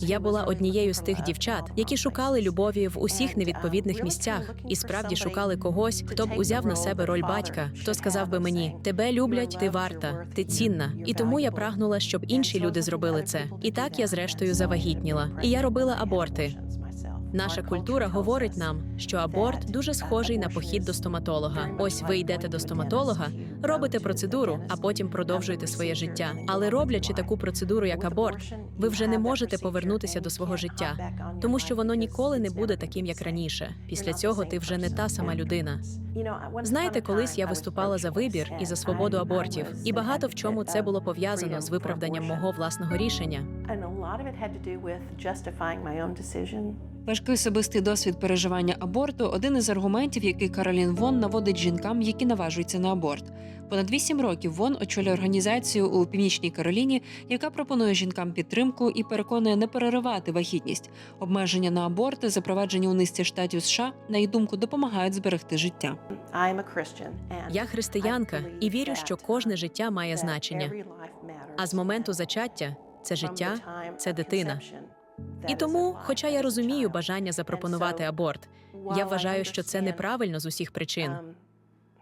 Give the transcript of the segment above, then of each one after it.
Я була однією з тих дівчат, які шукали любові в усіх невідповідних місцях, і справді шукали когось, хто б узяв на себе роль батька, хто сказав би мені: тебе люблять, ти варта, ти цінна. І тому я прагнула, щоб інші люди зробили це. І так я зрештою завагітніла. І я робила аборти. Наша культура говорить нам, що аборт дуже схожий на похід до стоматолога. Ось ви йдете до стоматолога, робите процедуру, а потім продовжуєте своє життя. Але роблячи таку процедуру, як аборт, ви вже не можете повернутися до свого життя, тому що воно ніколи не буде таким, як раніше. Після цього ти вже не та сама людина. Знаєте, колись я виступала за вибір і за свободу абортів, і багато в чому це було пов'язано з виправданням мого власного рішення. Важкий особистий досвід переживання аборту один із аргументів, який Каролін Вон наводить жінкам, які наважуються на аборт. Понад вісім років Вон очолює організацію у північній Кароліні, яка пропонує жінкам підтримку і переконує не переривати вагітність. Обмеження на аборти, запроваджені у низці штатів США, на її думку, допомагають зберегти життя. Я християнка і вірю, що кожне життя має значення. А з моменту зачаття це життя, це дитина. І тому, хоча я розумію бажання запропонувати аборт, я вважаю, що це неправильно з усіх причин.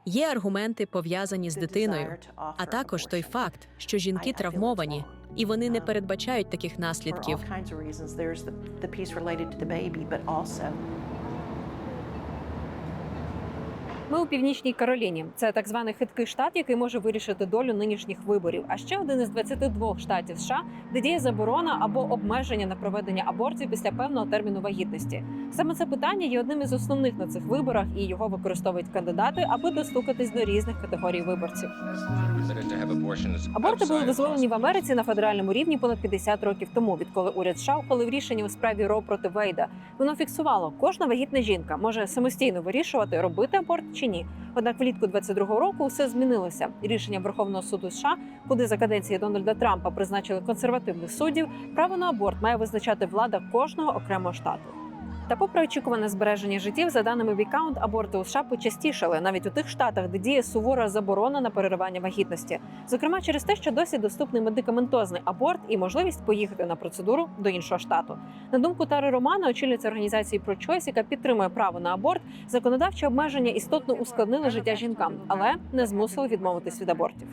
Є аргументи пов'язані з дитиною, а також той факт, що жінки травмовані і вони не передбачають таких наслідків. Ми у північній Кароліні. Це так званий хиткий штат, який може вирішити долю нинішніх виборів. А ще один із 22 штатів США, де діє заборона або обмеження на проведення абортів після певного терміну вагітності. Саме це питання є одним із основних на цих виборах, і його використовують кандидати, аби достукатись до різних категорій виборців. Аборти були дозволені в Америці на федеральному рівні понад 50 років тому, відколи уряд США ухвалив рішення у справі Ро проти Вейда. Воно фіксувало, кожна вагітна жінка може самостійно вирішувати, робити аборт чи ні. Однак влітку 22-го року все змінилося. Рішення Верховного суду США, куди за каденції Дональда Трампа призначили консервативних суддів, право на аборт має визначати влада кожного окремого штату. Та, попри очікуване збереження життів, за даними Вікаунт, аборти у США почастішали навіть у тих штатах, де діє сувора заборона на переривання вагітності, зокрема через те, що досі доступний медикаментозний аборт і можливість поїхати на процедуру до іншого штату. На думку Тари Романа, очільниця організації ProChoice, яка підтримує право на аборт, законодавчі обмеження істотно ускладнили життя жінкам, але не змусили відмовитись від абортів.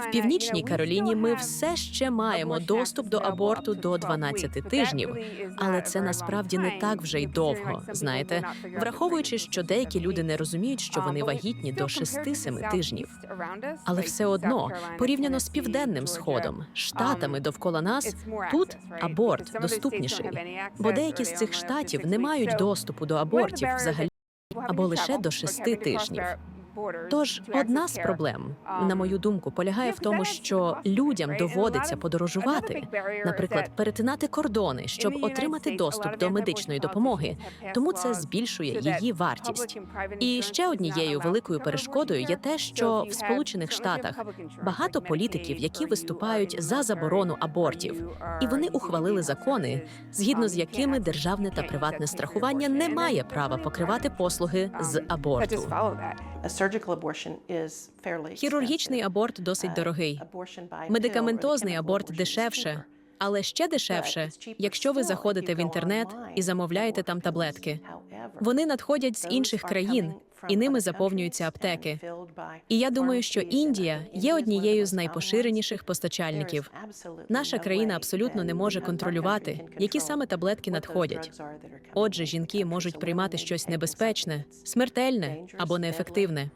В північній Кароліні ми все ще маємо доступ до аборту до 12 тижнів, але це насправді не так вже й довго. Знаєте, враховуючи, що деякі люди не розуміють, що вони вагітні до 6-7 тижнів. Але все одно, порівняно з південним сходом, штатами довкола нас, тут аборт доступніший. Бо деякі з цих штатів не мають доступу до абортів взагалі або лише до 6 тижнів. Тож одна з проблем, на мою думку, полягає в тому, що людям доводиться подорожувати, наприклад, перетинати кордони, щоб отримати доступ до медичної допомоги. Тому це збільшує її вартість. І ще однією великою перешкодою є те, що в Сполучених Штатах багато політиків, які виступають за заборону абортів, і вони ухвалили закони, згідно з якими державне та приватне страхування не має права покривати послуги з аборту. Хірургічний аборт досить дорогий. Медикаментозний аборт дешевше, але ще дешевше, якщо ви заходите в інтернет і замовляєте там таблетки. Вони надходять з інших країн, і ними заповнюються аптеки. І я думаю, що Індія є однією з найпоширеніших постачальників. Наша країна абсолютно не може контролювати, які саме таблетки надходять. Отже, жінки можуть приймати щось небезпечне, смертельне або неефективне.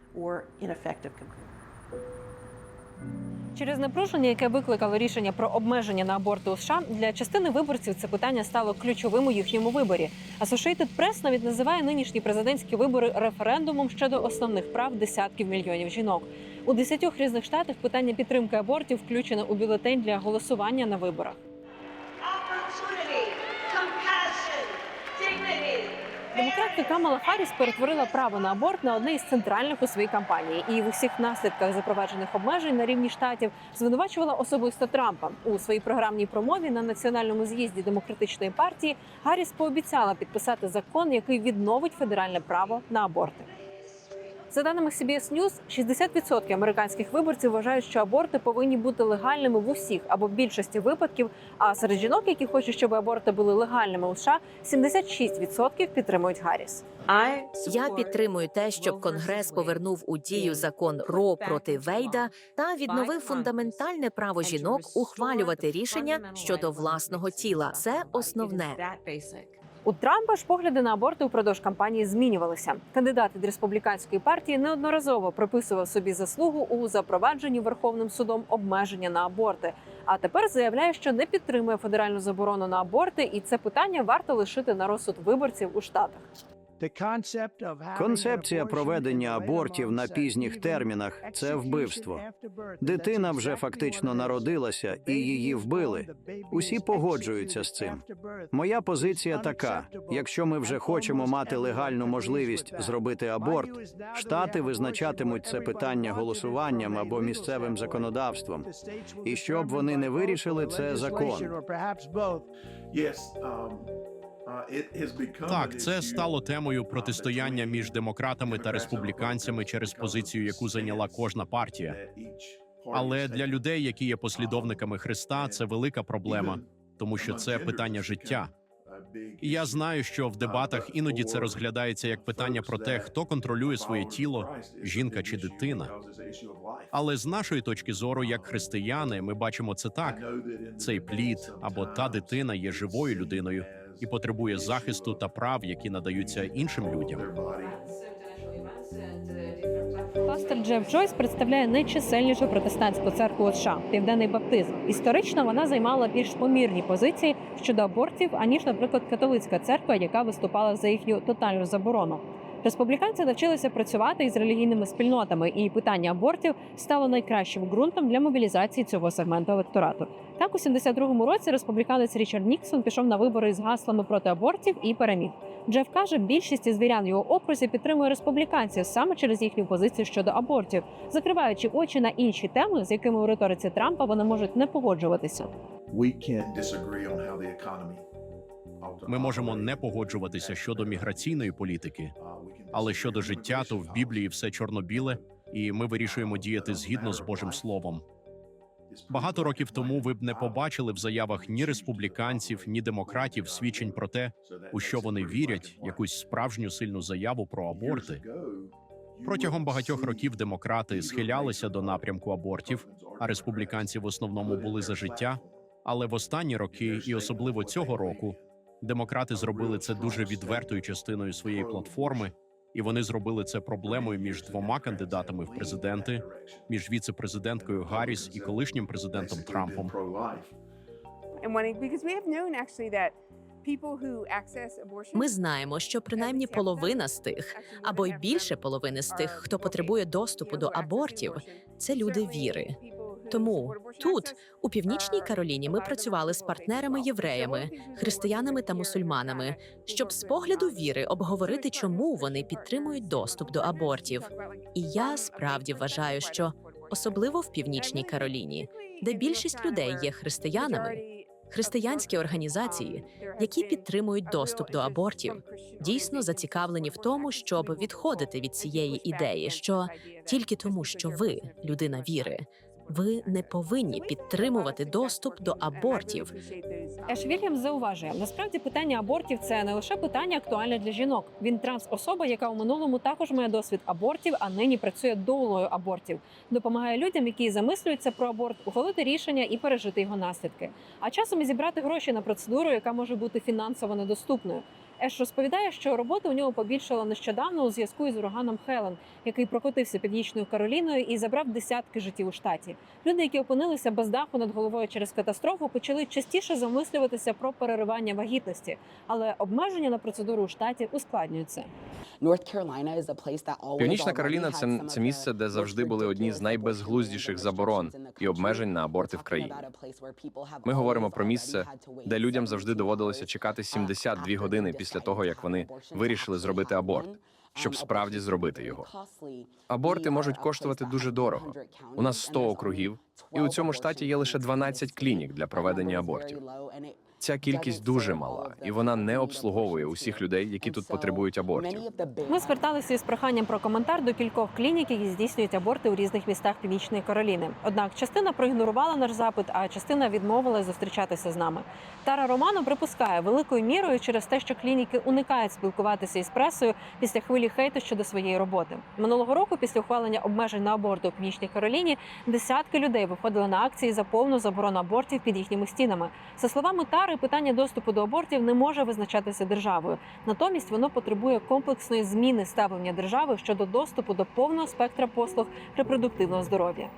Через напруження, яке викликало рішення про обмеження на аборти у США, для частини виборців це питання стало ключовим у їхньому виборі. Associated Press навіть називає нинішні президентські вибори референдумом щодо основних прав десятків мільйонів жінок. У десятьох різних штатах питання підтримки абортів включено у бюлетень для голосування на виборах. Демократка Камала Харріс перетворила право на аборт на одне із центральних у своїй кампанії, і в усіх наслідках запроваджених обмежень на рівні штатів звинувачувала особисто Трампа у своїй програмній промові на національному з'їзді демократичної партії. Гарріс пообіцяла підписати закон, який відновить федеральне право на аборти. За даними CBS News, 60% американських виборців вважають, що аборти повинні бути легальними в усіх або в більшості випадків. А серед жінок, які хочуть, щоб аборти були легальними у США, 76% підтримують Гарріс. Я підтримую те, щоб Конгрес повернув у дію закон Ро проти Вейда та відновив фундаментальне право жінок ухвалювати рішення щодо власного тіла. Це основне. У Трампа ж погляди на аборти упродовж кампанії змінювалися. Кандидат від республіканської партії неодноразово приписував собі заслугу у запровадженні Верховним судом обмеження на аборти. А тепер заявляє, що не підтримує федеральну заборону на аборти, і це питання варто лишити на розсуд виборців у штатах. Концепція проведення абортів на пізніх термінах це вбивство. Дитина вже фактично народилася і її вбили. Усі погоджуються з цим. Моя позиція така: якщо ми вже хочемо мати легальну можливість зробити аборт, штати визначатимуть це питання голосуванням або місцевим законодавством. І щоб вони не вирішили, це закон. Так, це стало темою протистояння між демократами та республіканцями через позицію, яку зайняла кожна партія. Але для людей, які є послідовниками Христа, це велика проблема, тому що це питання життя. І я знаю, що в дебатах іноді це розглядається як питання про те, хто контролює своє тіло, жінка чи дитина. Але з нашої точки зору, як християни, ми бачимо це так: цей плід або та дитина є живою людиною і потребує захисту та прав, які надаються іншим людям. Пастор Джеф Джойс представляє найчисельнішу протестантську церкву США Південний Баптизм. Історично вона займала більш помірні позиції щодо абортів, аніж, наприклад, католицька церква, яка виступала за їхню тотальну заборону. Республіканці навчилися працювати із релігійними спільнотами, і питання абортів стало найкращим ґрунтом для мобілізації цього сегменту електорату. Так, у 72-му році республіканець Річард Ніксон пішов на вибори з гаслами проти абортів і переміг. Джеф каже, більшість із звірян його окрузі підтримує республіканців саме через їхню позицію щодо абортів, закриваючи очі на інші теми, з якими у риториці Трампа вони можуть не погоджуватися. Ми можемо не погоджуватися щодо міграційної політики, але щодо життя, то в Біблії все чорно-біле, і ми вирішуємо діяти згідно з Божим Словом. Багато років тому ви б не побачили в заявах ні республіканців, ні демократів свідчень про те, у що вони вірять, якусь справжню сильну заяву про аборти. Протягом багатьох років демократи схилялися до напрямку абортів, а республіканці в основному були за життя. Але в останні роки, і особливо цього року, демократи зробили це дуже відвертою частиною своєї платформи, і вони зробили це проблемою між двома кандидатами в президенти, між віце-президенткою Гарріс і колишнім президентом Трампом. Ми знаємо, що принаймні половина з тих, або й більше половини з тих, хто потребує доступу до абортів, це люди віри. Тому тут, у північній Кароліні, ми працювали з партнерами євреями, християнами та мусульманами, щоб з погляду віри обговорити, чому вони підтримують доступ до абортів. І я справді вважаю, що особливо в північній Кароліні, де більшість людей є християнами, християнські організації, які підтримують доступ до абортів, дійсно зацікавлені в тому, щоб відходити від цієї ідеї, що тільки тому, що ви людина віри, ви не повинні підтримувати доступ до абортів. Еш Вільямс зауважує, насправді питання абортів це не лише питання актуальне для жінок. Він транс-особа, яка у минулому також має досвід абортів, а нині працює доулою абортів. Допомагає людям, які замислюються про аборт, ухвалити рішення і пережити його наслідки. А часом і зібрати гроші на процедуру, яка може бути фінансово недоступною. Еш розповідає, що роботи у нього побільшало нещодавно у зв'язку із ураганом Хелен, який прокотився північною Кароліною і забрав десятки життів у штаті. Люди, які опинилися без даху над головою через катастрофу, почали частіше замислюватися про переривання вагітності, але обмеження на процедуру у штаті ускладнюються. Північна Кароліна це, це місце, де завжди були одні з найбезглуздіших заборон і обмежень на аборти в країні. Ми говоримо про місце, де людям завжди доводилося чекати 72 години після того, як вони вирішили зробити аборт, щоб справді зробити його. Аборти можуть коштувати дуже дорого. У нас 100 округів, І у цьому штаті є лише 12 клінік для проведення абортів. Ця кількість дуже мала, і вона не обслуговує усіх людей, які тут потребують абортів. Ми зверталися із проханням про коментар до кількох клінік, які здійснюють аборти у різних містах Північної Кароліни. Однак частина проігнорувала наш запит, а частина відмовилась зустрічатися з нами. Тара Романо припускає великою мірою через те, що клініки уникають спілкуватися із пресою після хвилі хейту щодо своєї роботи. Минулого року, після ухвалення обмежень на аборти у Північній Кароліні, десятки людей виходили на акції за повну заборону абортів під їхніми стінами. За словами Тари, питання доступу до абортів не може визначатися державою. Натомість воно потребує комплексної зміни ставлення держави щодо доступу до повного спектра послуг репродуктивного здоров'я.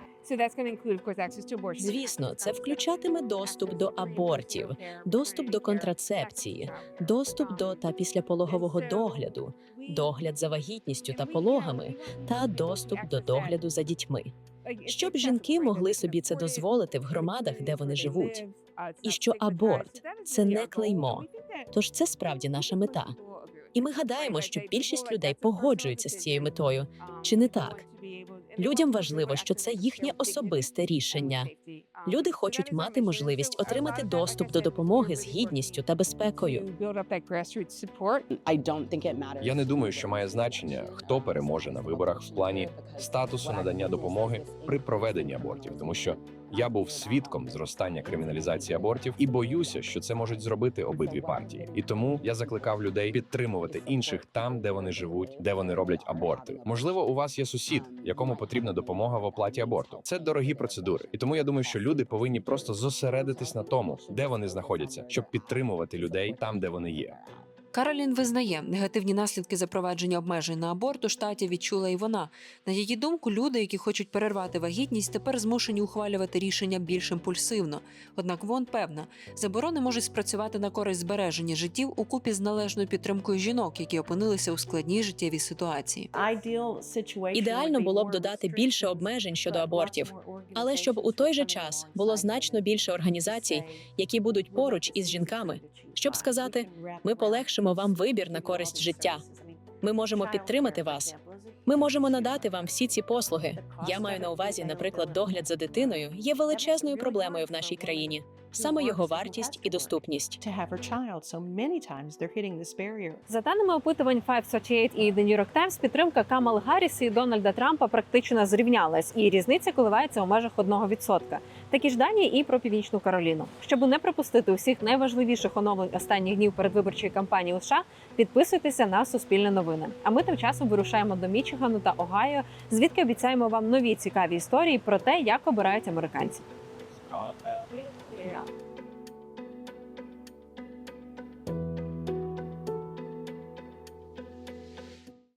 Звісно, це включатиме доступ до абортів, доступ до контрацепції, доступ до та післяпологового догляду, догляд за вагітністю та пологами, та доступ до догляду за дітьми. Щоб жінки могли собі це дозволити в громадах, де вони живуть. І що аборт це не клеймо. Тож це справді наша мета. І ми гадаємо, що більшість людей погоджуються з цією метою. Чи не так? Людям важливо, що це їхнє особисте рішення. Люди хочуть мати можливість отримати доступ до допомоги з гідністю та безпекою. Я не думаю, що має значення, хто переможе на виборах в плані статусу надання допомоги при проведенні абортів, тому що я був свідком зростання криміналізації абортів і боюся, що це можуть зробити обидві партії. І тому я закликав людей підтримувати інших там, де вони живуть, де вони роблять аборти. Можливо, у вас є сусід, якому потрібна допомога в оплаті аборту. Це дорогі процедури, і тому я думаю, що люди повинні просто зосередитись на тому, де вони знаходяться, щоб підтримувати людей там, де вони є. Каролін визнає, негативні наслідки запровадження обмежень на аборт у штаті відчула і вона. На її думку, люди, які хочуть перервати вагітність, тепер змушені ухвалювати рішення більш імпульсивно. Однак вон певна, заборони можуть спрацювати на користь збереження життів у купі з належною підтримкою жінок, які опинилися у складній життєвій ситуації. Ідеально було б додати більше обмежень щодо абортів, але щоб у той же час було значно більше організацій, які будуть поруч із жінками, щоб сказати, ми полегшимо вам вибір на користь життя. Ми можемо підтримати вас. Ми можемо надати вам всі ці послуги. Я маю на увазі, наприклад, догляд за дитиною є величезною проблемою в нашій країні. Саме його вартість і доступність. За даними опитувань 538 і The New York Times, підтримка Камал Гарріс і Дональда Трампа практично зрівнялась, і різниця коливається у межах 1%. Такі ж дані і про північну Кароліну. Щоб не пропустити усіх найважливіших оновлень останніх днів передвиборчої кампанії у США, підписуйтеся на Суспільне новини. А ми тим часом вирушаємо до Мічигану та Огайо, звідки обіцяємо вам нові цікаві історії про те, як обирають американці.